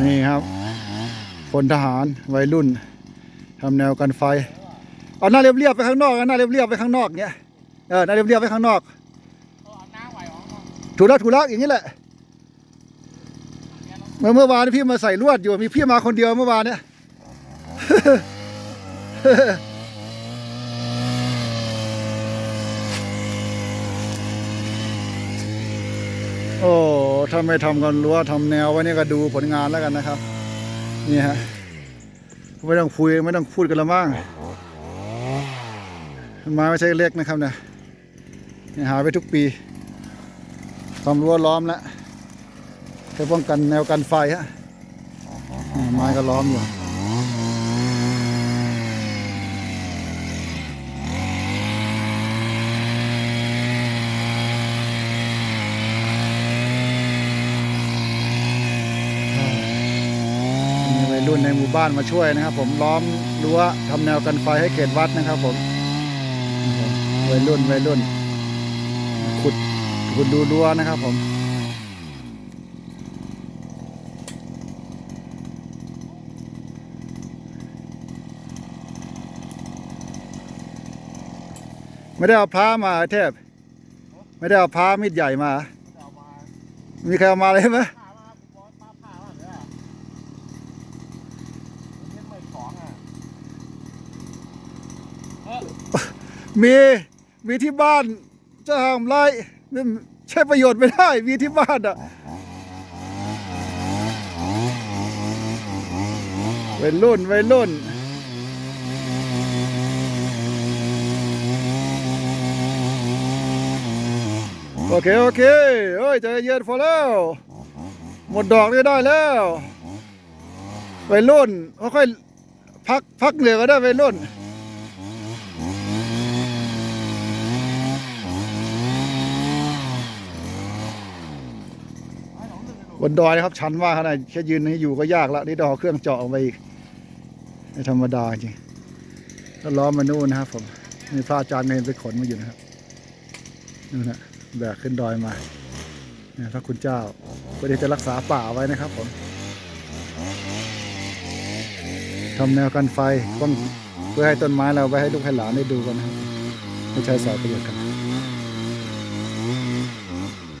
นี่ครับพลทหารวัยรุ่นทำแนวกันไฟ เอาหน้าเรียบๆไปข้างนอกนะหน้าเรียบๆไปข้างนอกเนี้ยเออหน้าเรียบๆไปข้างนอกถูกแล้วถูกแล้วอย่างนี้แหละเมื่อเมื่อวานพี่มาใส่ลวดอยู่มีพี่มาคนเดียวเมื่อวานเนี่ยโอ้ ถ้าไม่ทำกันรั้วทำแนวไว้เนี่ยก็ดูผลงานแล้วกันนะครับ นี่ฮะไม่ต้องคุยไม่ต้องพูดกันละมั้งไม้ไม่ใช่เล็กนะครับเนี่ยหาไปทุกปีทำรั้วล้อมแล้วเพื่อป้องกันแนวกันไฟฮะไม้ก็ล้อมอยู่ รุ่นในหมู่บ้านมาช่วยนะครับ ผมล้อมรั้วทำแนวกันไฟให้เขตวัดนะครับ ผมวัยรุ่นวัยรุ่น ขุดขุดดูรั้วนะครับ ผมไม่ได้เอาพระมาเทพ ไม่ได้เอาพระมีดใหญ่มา มีใครเอามาเลยไหม ผ่ามาผมบอกผ่าผ่ามาเนี่ยผมเล่นไม่ของอะ มีมีที่บ้านจะทำไรไม่ใช้ประโยชน์ไม่ได้ มีที่บ้านอะวัยรุ่นวัยรุ่นโอเค โอเคเฮ้ยใจเย็นพอแล้ว หมดดอกนี่ได้แล้ววัยรุ่นค่อยๆพักพักเหนื่อยก็ได้วัยรุ่น นดอยนะครับ ชันมากขนาดแค่ยืนนี้อยู่ก็ยากละนี่ดอเครื่องเจาะออกไปอีกไม่ธรรมดาจริงก็ล้อมมานู่นนะครับผมมีพระอาจารย์เนรไปขนมาอยู่นะครับนู่นนะแบกขึ้นดอยมาเนี่ยพระคุณเจ้าเพื่อที่จะรักษาป่าไว้นะครับผมทำแนวกันไฟป้องเพื่อให้ต้นไม้เราไว้ให้ลูกให้หลานได้ดูกันนะไม่ใช้สอยประโยชน์กัน